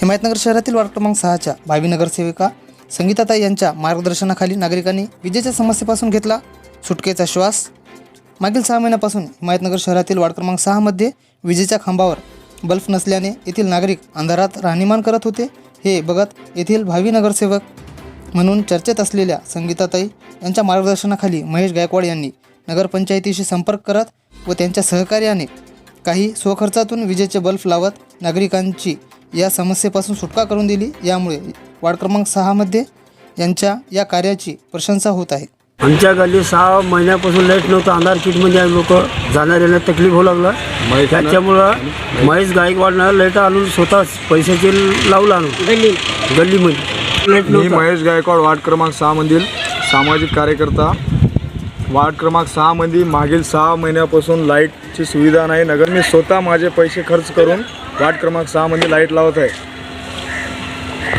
हिमायतनगर शहरातील वार्ड क्रमांक सहाच्या भावी नगरसेविका संगीताताई यांच्या मार्गदर्शनाखाली नागरिकांनी विजेच्या समस्येपासून घेतला सुटकेचा श्वास. मागील सहा महिन्यापासून हिमायतनगर शहरातील वार्ड क्रमांक सहामध्ये विजेच्या खांबावर बल्ब नसल्याने येथील नागरिक अंधारात राहणीमान करत होते. हे बघत येथील भावी नगरसेवक म्हणून चर्चेत असलेल्या संगीताताई यांच्या मार्गदर्शनाखाली महेश गायकवाड यांनी नगरपंचायतीशी संपर्क करत व त्यांच्या सहकार्याने काही स्वखर्चातून विजेचे बल्ब लावत नागरिकांची या समस्येपासून सुटका करून दिली. यामुळे वार्ड क्रमांक सहामध्ये यांच्या या कार्याची प्रशंसा होत आहे. आमच्या गल्ली सहा महिन्यापासून लाइट नव्हतं. अंधार किटमध्ये लोक जाणार येण्यात तकलीफ होऊ लागला. त्याच्यामुळं महेश गायकवाडनं लाइट आणून स्वतः पैशाचे लावलं आणून. गल्ली. गल्लीमध्ये. लाइट मी नव्हतं महेश गायकवाड वार्ड क्रमांक सहामधील सामाजिक कार्यकर्ता. वार्ड क्रमांक सहामध्ये मागील सहा महिन्यापासून लाईटची सुविधा नाही. नगर मी स्वतः माझे पैसे खर्च करून वार्ड क्रमांक सहामध्ये लाइट लावत आहे.